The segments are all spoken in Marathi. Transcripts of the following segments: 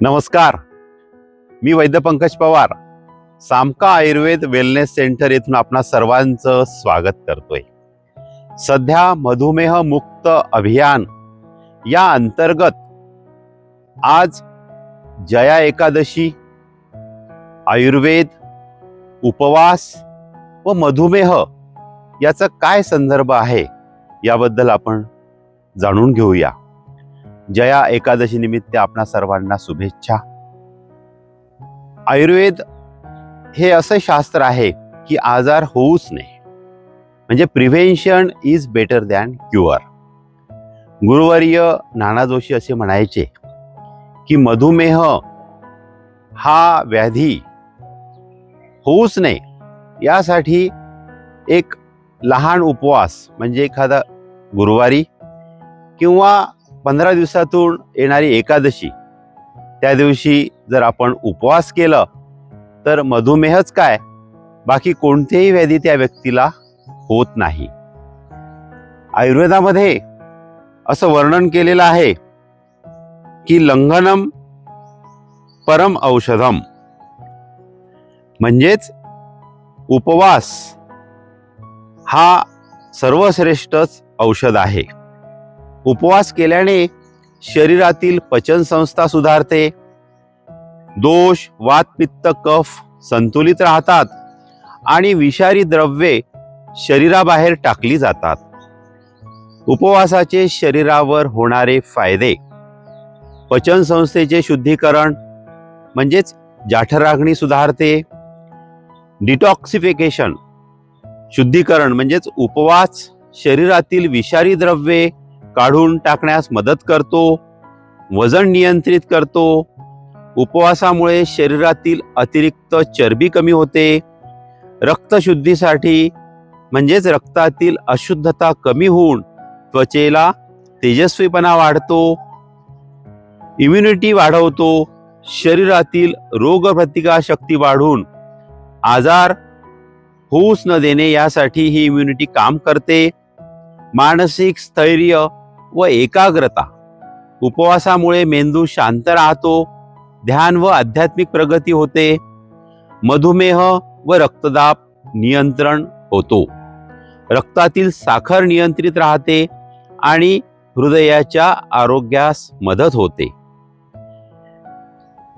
नमस्कार. मी वैद्य पंकज पवार. सामका आयुर्वेद वेलनेस सेंटर येथून आपणा सर्वांचं स्वागत करतोय. सध्या मधुमेह मुक्त अभियान या अंतर्गत आज जया एकादशी आयुर्वेद उपवास व मधुमेह याचा काय संदर्भ आहे याबद्दल आपण जाणून घेऊया. जया एकादशी निमित्त आपणा सर्वांना शुभेच्छा. आयुर्वेद हे असं शास्त्र आहे की आजार होऊच नये. म्हणजे prevention is better than cure. गुरुवर्य Nana Joshi असे म्हणायचे की मधुमेह हा व्याधी होऊच नये. यासाठी एक लहान उपवास म्हणजे एखादा गुरुवारी किंवा पंधरा दिवसातून येणारी एकादशी. त्या दिवशी जर आपण उपवास केलं तर मधुमेहच काय? बाकी कोणतेही व्याधी त्या व्यक्तीला होत नाही. आयुर्वेदामध्ये असं वर्णन केलेलं आहे की लंघनम परम औषधम. म्हणजेच उपवास हा सर्वश्रेष्ठच औषध आहे. उपवास केल्याने शरीरातील पचनसंस्था सुधारते. दोष वात पित्त कफ संतुलित राहतात आणि विषारी द्रव्ये शरीराबाहेर टाकली जातात. उपवासाचे शरीरावर होणारे फायदे. पचनसंस्थेचे शुद्धीकरण म्हणजेच जाठरागणी सुधारते. डिटॉक्सिफिकेशन शुद्धीकरण म्हणजेच उपवास शरीरातील विषारी द्रव्ये काढून टाकण्यास मदत करतो वजन नियंत्रित करतो. उपवासामुळे शरीरातील अतिरिक्त चरबी कमी होते. रक्तशुद्धीसाठी म्हणजेच रक्तातील अशुद्धता कमी होऊन त्वचेला तेजस्वीपणा वाढतो. इम्युनिटी वाढवतो. शरीरातील रोगप्रतिकार शक्ती वाढून आजार होऊच न देणे यासाठी ही इम्युनिटी काम करते. मानसिक स्थैर्य व एकाग्रता. उपवासामुळे मेंदू शांत राहतो ध्यान व आध्यात्मिक प्रगती होते मधुमेह व रक्तदाब नियंत्रण होतो. रक्तातील साखर नियंत्रित राहते आणि हृदयाच्या आरोग्यास मदत होते.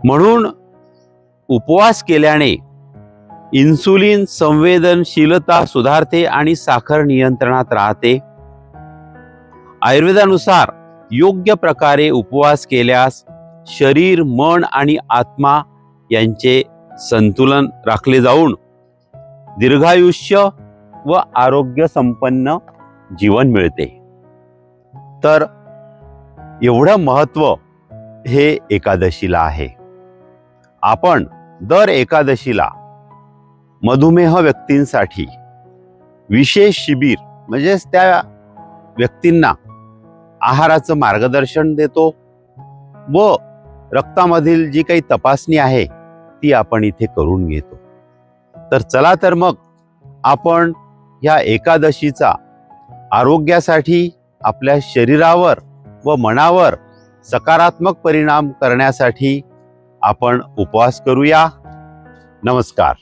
म्हणून उपवास केल्याने इन्सुलिन संवेदनशीलता सुधारते आणि साखर नियंत्रणात राहते. आयुर्वेदानुसार योग्य प्रकारे उपवास केल्यास शरीर मन आणि आत्मा यांचे संतुलन राखले जाऊन दीर्घायुष्य व आरोग्य संपन्न जीवन मिळते. तर एवढं महत्त्व हे एकादशीला आहे. आपण दर एकादशीला मधुमेह व्यक्तींसाठी विशेष शिबिर म्हणजेच त्या व्यक्तींना आहाराचं मार्गदर्शन देतो व रक्तामधील जी काही तपासणी आहे ती आपण इथे करून घेतो. तर चला तर मग आपण ह्या एकादशीचा आरोग्यासाठी आपल्या शरीरावर व मनावर सकारात्मक परिणाम करण्यासाठी आपण उपवास करूया. नमस्कार.